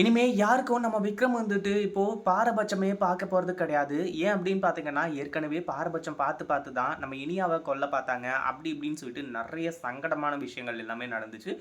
இனிமே யாருக்கும் நம்ம விக்ரம் வந்துட்டு இப்போ பாரபட்சமே பார்க்க போறது கிடையாது. ஏன் அப்படின்னு பார்த்தீங்கன்னா ஏற்கனவே பாரபட்சம் பார்த்து பார்த்து தான் நம்ம இனியாவை கொல்ல பார்த்தாங்க. அப்படி இப்படின்னு சொல்லிட்டு நிறைய சங்கடமான விஷயங்கள் எல்லாமே நடந்துச்சு.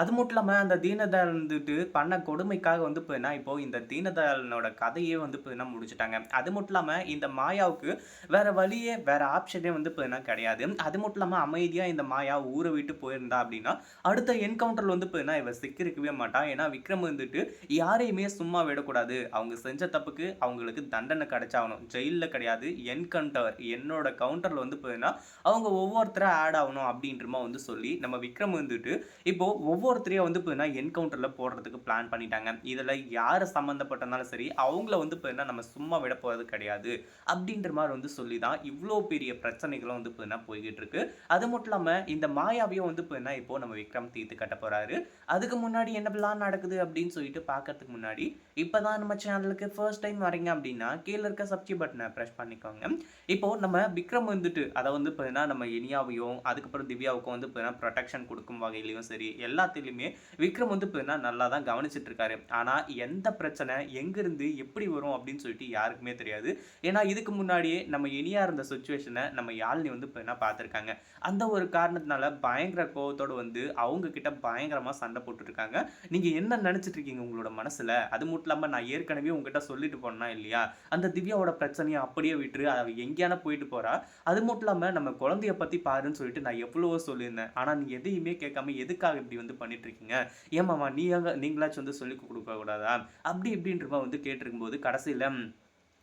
அது மட்டும் இல்லாமல் அந்த தீனதயாள் வந்துட்டு பண்ண கொடுமைக்காக வந்து போயின்னா இப்போ இந்த தீனதயாளனோட கதையே வந்து போயின்னா முடிச்சுட்டாங்க. அது மட்டும் இல்லாமல் இந்த மாயாவுக்கு வேற வழியே வேற ஆப்ஷனே வந்து போயின்னா கிடையாது. அது மட்டும் இல்லாமல் அமைதியாக இந்த மாயா ஊரை விட்டு போயிருந்தா அப்படின்னா அடுத்த என்கவுண்டரில் வந்து போயின்னா இவ சிக்கிருக்கவே மாட்டான் ஏன்னா விக்ரம் வந்துட்டு யாரையுமே சும்மா விடக்கூடாது. அவங்க செஞ்ச தப்புக்கு அவங்களுக்கு தண்டனை கிடைச்சாகணும். ஜெயிலில் கிடையாது. என்கவுண்டர் என்னோட கவுண்டரில் வந்து போயின்னா அவங்க ஒவ்வொருத்தராக ஆட் ஆகணும் அப்படின்றமா வந்து சொல்லி நம்ம விக்ரம் வந்துட்டு இப்போ ஒவ்வொரு ஒவ்வொருத்தரையும் வந்து பார்த்தீங்கன்னா என்கவுண்டரில் போடுறதுக்கு பிளான் பண்ணிட்டாங்க. இதில் யார் சம்மந்தப்பட்டனாலும் சரி அவங்கள வந்து பார்த்தீங்கன்னா நம்ம சும்மா விட போகிறது கிடையாது. அப்படின்ற மாதிரி வந்து சொல்லி தான் இவ்வளோ பெரிய பிரச்சனைகளும் வந்து பார்த்தீங்கன்னா போய்கிட்டு இருக்கு. அது மட்டும் இல்லாமல் இந்த மாயாவையும் வந்து பார்த்தீங்கன்னா இப்போ நம்ம விக்ரம் தீர்த்து கட்ட போகிறாரு அதுக்கு முன்னாடி என்ன பிளான் நடக்குது அப்படின்னு சொல்லிட்டு பார்க்கறதுக்கு முன்னாடி இப்போ தான் நம்ம சேனலுக்கு ஃபர்ஸ்ட் டைம் வரீங்க அப்படின்னா கீழே இருக்க சப்ஸ்கிரைப் பட்டனை ப்ரெஸ் பண்ணிக்கோங்க. இப்போ நம்ம விக்ரம் வந்துட்டு அதை வந்து பார்த்தீங்கன்னா நம்ம இனியாவையும் அதுக்கப்புறம் திவ்யாவுக்கும் வந்து பார்த்தீங்கன்னா ப்ரொடெக்ஷன் கொடுக்கும் வகையிலையும் சரி எல்லாத்தையும் எல்லாத்துலேயுமே விக்ரம் வந்து இப்போ நல்லா தான் கவனிச்சிட்டு இருக்காரு ஆனால் எந்த பிரச்சனை எங்கேருந்து எப்படி வரும் அப்படின்னு சொல்லிட்டு யாருக்குமே தெரியாது. ஏன்னா இதுக்கு முன்னாடியே நம்ம இனியாக இருந்த சுச்சுவேஷனை நம்ம யாழ்னி வந்து இப்போ என்ன பார்த்துருக்காங்க அந்த ஒரு காரணத்தினால பயங்கர கோபத்தோடு வந்து அவங்க கிட்ட பயங்கரமாக சண்டை போட்டுருக்காங்க நீங்கள் என்ன நினச்சிட்டு இருக்கீங்க உங்களோட மனசில்? அது மட்டும் இல்லாமல் நான் ஏற்கனவே உங்ககிட்ட சொல்லிட்டு போனேன் இல்லையா? அந்த திவ்யாவோட பிரச்சனையை அப்படியே விட்டுரு. அவ எங்கேயான போயிட்டு போறா. அது மட்டும் இல்லாமல் நம்ம குழந்தைய பற்றி பாருன்னு சொல்லிட்டு நான் எவ்வளவோ சொல்லியிருந்தேன். ஆனால் நீ எதையுமே கேட்காம எதுக்காக இப்படி வந்து பண்ணிட்டு இருக்கீங்க ஏமாமா நீ நீங்களாச்சும் வந்து சொல்லி கொடுக்க கூடாதா? அப்படி இப்படின்றமா வந்து கேட்டிருக்கும்போது கடைசியில்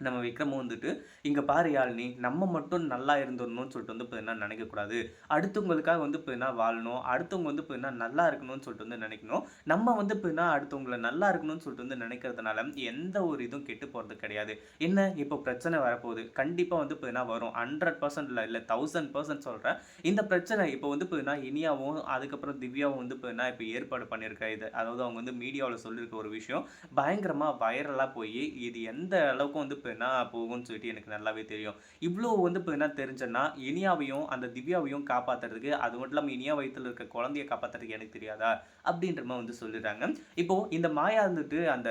நம்ம விக்ரமும் வந்துட்டு இங்கே பாரு யாழ்னி நம்ம மட்டும் நல்லா இருந்துடணும்னு சொல்லிட்டு வந்து இப்போ நினைக்கக்கூடாது? அடுத்தவங்களுக்காக வந்து இப்போ என்ன வாழணும்? அடுத்தவங்க வந்து இப்போ என்ன நல்லா இருக்கணும்னு சொல்லிட்டு வந்து நினைக்கணும். நம்ம வந்து இப்போ என்ன அடுத்தவங்கள நல்லா இருக்கணும்னு சொல்லிட்டு வந்து நினைக்கிறதுனால எந்த ஒரு இதுவும் கெட்டு போகிறது கிடையாது. என்ன? இப்போ பிரச்சனை வரப்போகுது. கண்டிப்பாக வந்து இப்போ என்ன வரும்? ஹண்ட்ரட் பர்சன்ட் இல்லை இல்லை தௌசண்ட் பர்சன்ட் சொல்கிறேன் இந்த பிரச்சனை இப்போ வந்து இப்போ என்ன இனியாவும் அதுக்கப்புறம் திவ்யாவும் வந்து இப்போ என்ன இப்போ ஏற்பாடு பண்ணியிருக்க இது அதாவது அவங்க வந்து மீடியாவில் சொல்லியிருக்க ஒரு விஷயம் பயங்கரமாக வைரலாக போய் இது எந்த அளவுக்கு வந்து இப்போ என்ன போகும்னு சொல்லிட்டு எனக்கு நல்லாவே தெரியும். இவ்வளோ வந்து இப்போ என்ன தெரிஞ்சேன்னா இனியாவையும் அந்த திவ்யாவையும் காப்பாற்றுறதுக்கு அது மட்டும் இல்லாமல் இனியா வயிற்றில் இருக்க குழந்தைய காப்பாற்றுறதுக்கு எனக்கு தெரியாதா? அப்படின்ற மாதிரி வந்து சொல்லிடுறாங்க. இப்போ இந்த மாயா இருந்துட்டு அந்த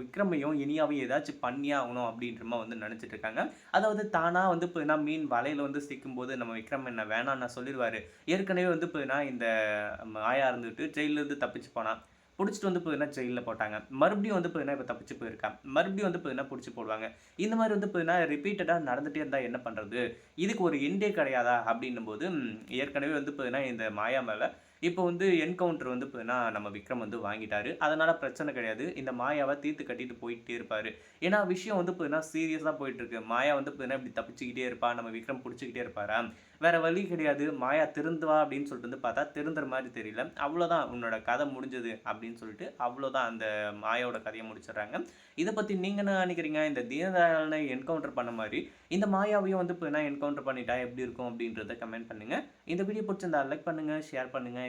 விக்ரமையும் இனியாவையும் ஏதாச்சும் பண்ணி ஆகணும் அப்படின்ற மாதிரி வந்து நினச்சிட்டு இருக்காங்க. அதாவது தானாக வந்து இப்போ என்ன மீன் வலையில் வந்து சிக்கும் போது நம்ம விக்ரம் என்ன வேணான்னு சொல்லிடுவார். ஏற்கனவே வந்து இப்போ இந்த மாயா இருந்துட்டு ஜெயிலிருந்து தப்பிச்சு போனான். பிடிச்சிட்டு வந்து பார்த்தீங்கன்னா ஜெயிலில் போட்டாங்க. மறுபடியும் வந்து பார்த்தீங்கன்னா இப்போ தப்பிச்சு போயிருக்கான் மறுபடியும் வந்து பார்த்தீங்கன்னா பிடிச்சி போடுவாங்க. இந்த மாதிரி வந்து பார்த்தீங்கன்னா ரிப்பீட்டடாக நடந்துகிட்டே இருந்தால் என்ன பண்ணுறது இதுக்கு ஒரு எண்டே கிடையாதா? அப்படின்னும் போது ஏற்கனவே வந்து பார்த்தீங்கன்னா இந்த மாயா மேலே இப்போ வந்து என்கவுண்டர் வந்து இப்போனா நம்ம விக்ரம் வந்து வாங்கிட்டாரு. அதனால் பிரச்சனை கிடையாது. இந்த மாயாவை தீர்த்து கட்டிட்டு போயிட்டே இருப்பார். ஏன்னா விஷயம் வந்து பார்த்தீங்கன்னா சீரியஸாக போயிட்டு இருக்கு மாயா வந்து பார்த்தீங்கன்னா இப்படி தப்பிச்சுக்கிட்டே இருப்பா. நம்ம விக்ரம் பிடிச்சிக்கிட்டே இருப்பாரா? வேற வழி கிடையாது. மாயா திருந்துவா அப்படின்னு சொல்லிட்டு வந்து பார்த்தா திருந்துற மாதிரி தெரியல. அவ்வளோதான் உன்னோட கதை முடிஞ்சது அப்படின்னு சொல்லிட்டு அவ்வளோதான் அந்த மாயாவோட கதையை முடிச்சிடுறாங்க. இதை பற்றி நீங்கள் என்ன நினைக்கிறீங்க? இந்த தீனதயாளனை என்கவுண்டர் பண்ண மாதிரி இந்த மாயாவையும் வந்து இப்போ என்ன என்கவுண்டர் பண்ணிட்டா எப்படி இருக்கும் அப்படின்றத கமெண்ட் பண்ணுங்கள் இந்த வீடியோ பிடிச்சிருந்தா லைக் பண்ணுங்கள் ஷேர் பண்ணுங்கள்